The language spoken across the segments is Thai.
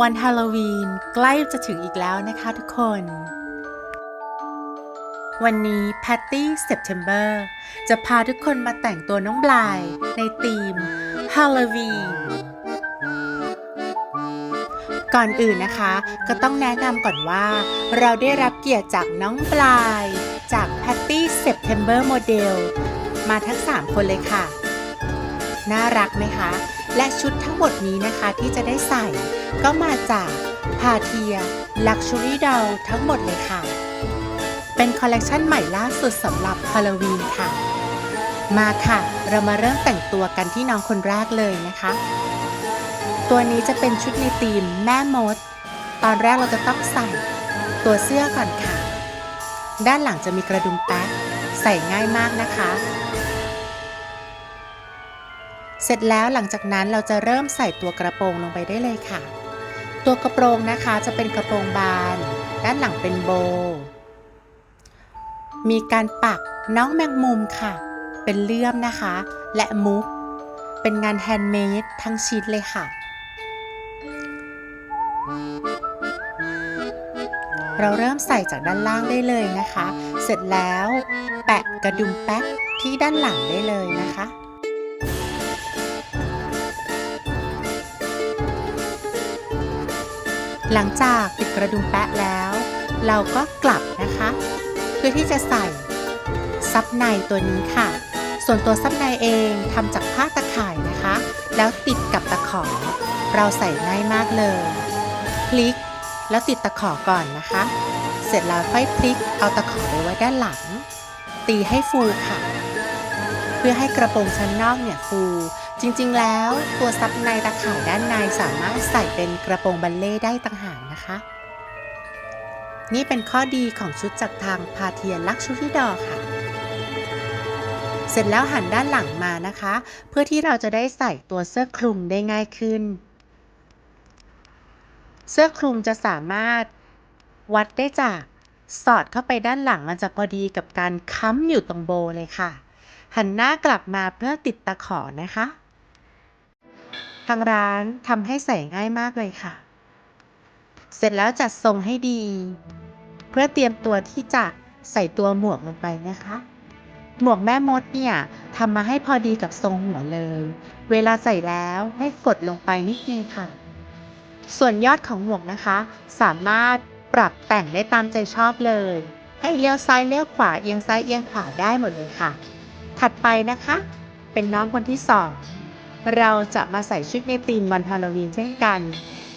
วันฮาโลวีนใกล้จะถึงอีกแล้วนะคะทุกคน วันนี้แพตตี้เซปเทมเบอร์จะพาทุกคนมาแต่งตัวน้องบลายในธีมฮาโลวีนก่อนอื่นนะคะ ก็ต้องแนะนำก่อนว่า เราได้รับเกียรติจากน้องปลาย จาก Patty September Model มาทั้ง 3 คนเลยค่ะ น่ารักไหมคะ และชุดทั้งหมดนี้นะคะที่จะได้ใส่ ก็มาจากพาเทีย Luxury Doll ทั้งหมดเลยค่ะ เป็นคอลเลกชันใหม่ล่าสุดสำหรับฮาโลวีนค่ะ มาค่ะ เรามาเริ่มแต่งตัวกันที่น้องคนแรกเลยนะคะ ตัวนี้จะเป็นชุดในธีมแม่มด ตอนแรกเราจะต้องใส่ตัวเสื้อก่อนค่ะ ด้านหลังจะมีกระดุมแป๊กใส่ง่ายมากนะคะ เสร็จแล้วหลังจากนั้นเราจะเริ่มใส่ตัวกระโปรงลงไปได้เลยค่ะ ตัวกระโปรงนะคะจะเป็นกระโปรงบาน ด้านหลังเป็นโบ มีการปักน้องแมงมุมค่ะ เป็นเลื่อมนะคะ และมุก เป็นงานแฮนด์เมดทั้งชิ้นเลยค่ะ เราเริ่มใส่จากด้านล่างได้เลยนะคะ เสร็จแล้วแปะกระดุมแป๊กที่ด้านหลังได้เลยนะคะ หลังจากติดกระดุมแปะแล้ว เราก็กลับนะคะ เพื่อที่จะใส่ซับในตัวนี้ค่ะ ส่วนตัวซับในเองทำจากผ้าตะข่ายนะคะ แล้วติดกับตะขอ เราใส่ง่ายมากเลย พลิกแล้วติดตะขอก่อนนะคะ เสร็จแล้วค่อยพลิกเอาตะขอไปไว้ด้านหลัง ตีให้ฟูค่ะ เพื่อให้กระโปรงชั้นนอกเนี่ยฟู จริงๆ แล้วตัวซับในตะข่ายด้านในสามารถใส่เป็นกระโปรงบัลเล่ได้ต่างหากนะคะ นี่เป็นข้อดีของชุดจากทางพาเทียนลักชูรี่ดอค่ะ เสร็จแล้วหันด้านหลังมานะคะ เพื่อที่เราจะได้ใส่ตัวเสื้อคลุมได้ง่ายขึ้น เสื้อคลุมจะสามารถวัดได้จากสอดเข้าไปด้านหลังมันจะพอดีกับการค้ำอยู่ตรงโบเลยค่ะ หันหน้ากลับมาเพื่อติดตะขอนะคะางร้านทำให้ใส่ง่ายมากเลยค่ะ เสร็จแล้วจัดทรงให้ดี เพื่อเตรียมตัวที่จะใส่ตัวหมวกลงไปนะคะ หมวกแม่มดเนี่ยทำมาให้พอดีกับทรงหัวเลย เวลาใส่แล้วให้กดลงไปนิดนึงค่ะ ส่วนยอดของหมวกนะคะ สามารถปรับแต่งได้ตามใจชอบเลย ให้เลี้ยวซ้ายเลี้ยวขวาเอียงซ้ายเอียงขวาได้หมดเลยค่ะ ถัดไปนะคะ เป็นน้องคนที่สอง เราจะมาใส่ชุดในธีมวันฮาโลวีนเช่นกัน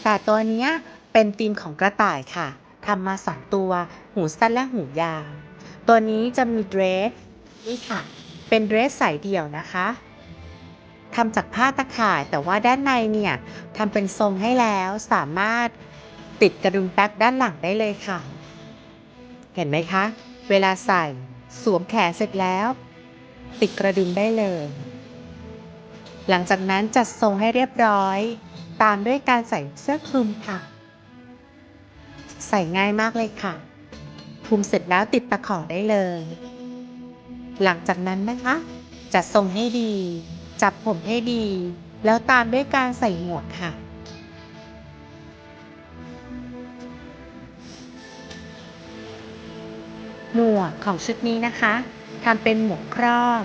แต่ตัวนี้เป็นธีมของกระต่ายค่ะทำมาสองตัว หูสั้นและหูยาว ตัวนี้จะมีเดรสนี่ค่ะ เป็นเดรสสายเดี่ยวนะคะทำจากผ้าตะข่ายแต่ว่าด้านในเนี่ยทำเป็นทรงให้แล้วสามารถติดกระดุมแป๊กด้านหลังได้เลยค่ะ เห็นไหมคะ เวลาใส่สวมแขนเสร็จแล้ว ติดกระดุมได้เลย หลังจากนั้นจัดทรงให้เรียบร้อย ตามด้วยการใส่เสื้อคลุมค่ะ ใส่ง่ายมากเลยค่ะคลุมเสร็จแล้วติดตะขอได้เลย หลังจากนั้นนะคะ จัดทรงให้ดี จับผมให้ดี แล้วตามด้วยการใส่หมวกค่ะหมวกของชุดนี้นะคะทำเป็นหมวกครอบ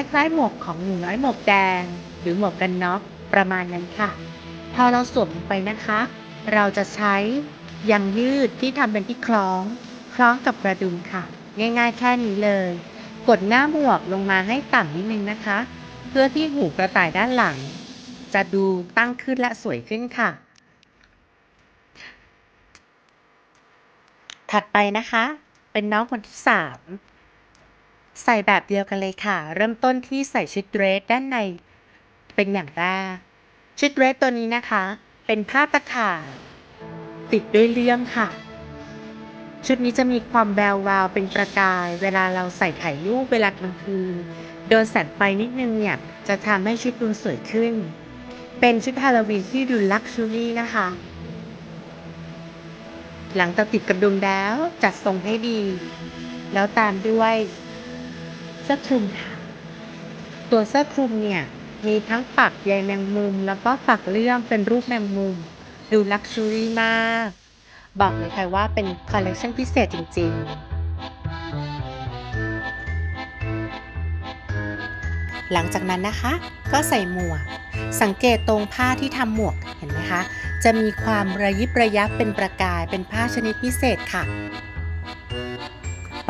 ล้ายๆ หมวกของหนูน้อยหมวกแดง หรือหมวกกันน็อกประมาณนั้นค่ะ พอเราสวมไปนะคะ เราจะใช้ยางยืดที่ทำเป็นที่คล้อง คล้องกับกระดุมค่ะ ง่ายๆแค่นี้เลย กดหน้าหมวกลงมาให้ต่ำนิดนึงนะคะ เพื่อที่หูกระต่ายด้านหลัง จะดูตั้งขึ้นและสวยขึ้นค่ะ ถัดไปนะคะ เป็นน้องคนที่สาม ใส่แบบเดียวกันเลยค่ะ เริ่มต้นที่ใส่ชุดเดรสด้านในเป็นอย่างแรก ชุดเดรสตัวนี้นะคะ เป็นผ้าตะข่ายติดด้วยเลื่อมค่ะ ชุดนี้จะมีความแวววาวเป็นประกาย เวลาเราใส่ถ่ายรูปเวลากลางคืนโดนแสงไฟนิดนึงเนี่ย จะทำให้ชุดดูสวยขึ้น เป็นชุดฮาโลวีนที่ดูลักชัวรี่นะคะ หลังจากติดกระดุมแล้วจัดทรงให้ดี แล้วตามด้วย เสื้อคลุมค่ะ ตัวเสื้อคลุมเนี่ยมีทั้งปักใยแมงมุม แล้วก็ปักเลื่อมเป็นรูปแมงมุม ดูลักชัวรี่มาก บอกเลยค่ะว่าเป็นคอลเลกชันพิเศษจริง ๆ หลังจากนั้นนะคะ ก็ใส่หมวก สังเกตตรงผ้าที่ทำหมวกเห็นไหมคะ จะมีความระยิบระยับเป็นประกายเป็นผ้าชนิดพิเศษค่ะ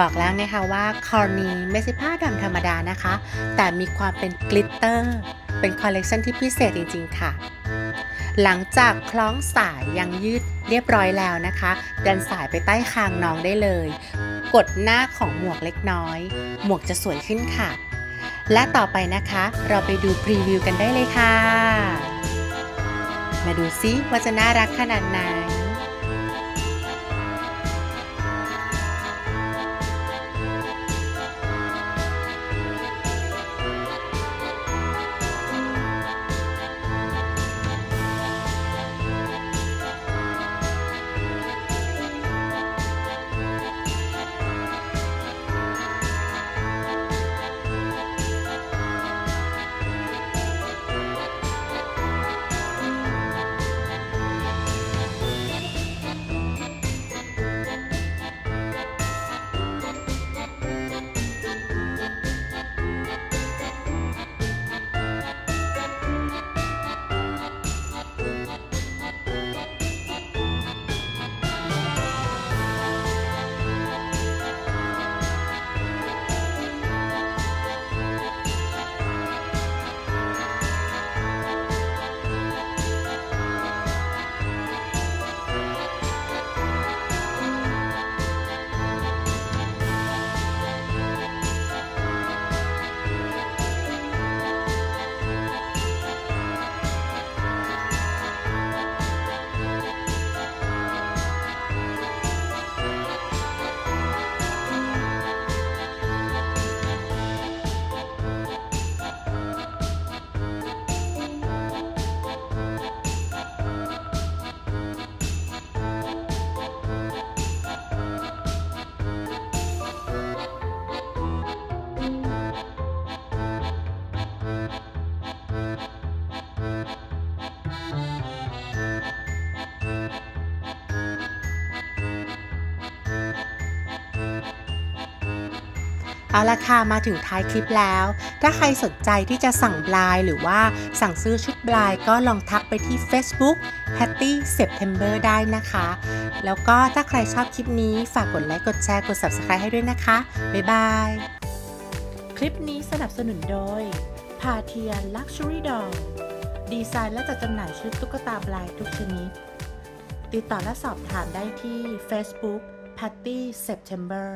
บอกแล้วนะคะว่าคอร์นีไม่ใช่ผ้าดำธรรมดานะคะ แต่มีความเป็นกลิตเตอร์ เป็นคอลเลกชันที่พิเศษจริง ๆ ค่ะ หลังจากคล้องสายยังยืดเรียบร้อยแล้วนะคะ ดันสายไปใต้คางน้องได้เลย กดหน้าของหมวกเล็กน้อย หมวกจะสวยขึ้นค่ะ และต่อไปนะคะ เราไปดูพรีวิวกันได้เลยค่ะ มาดูซิว่าจะน่ารักขนาดไหน เอาละค่ะมาถึงท้ายคลิปแล้ว ถ้าใครสนใจที่จะสั่งบลายหรือว่าสั่งซื้อชุดบลายก็ลองทักไปที่ Facebook Patty September ได้นะคะ แล้วก็ถ้าใครชอบคลิปนี้ฝากกดไลค์กดแชร์กด Subscribe ให้ด้วยนะคะ บ๊ายบาย คลิปนี้สนับสนุนโดยพาเทียน Luxury Doll ดีไซน์และจัดจำหน่ายชุดตุ๊กตาบลายทุกชนิด ติดต่อและสอบถามได้ที่ Facebook Patty September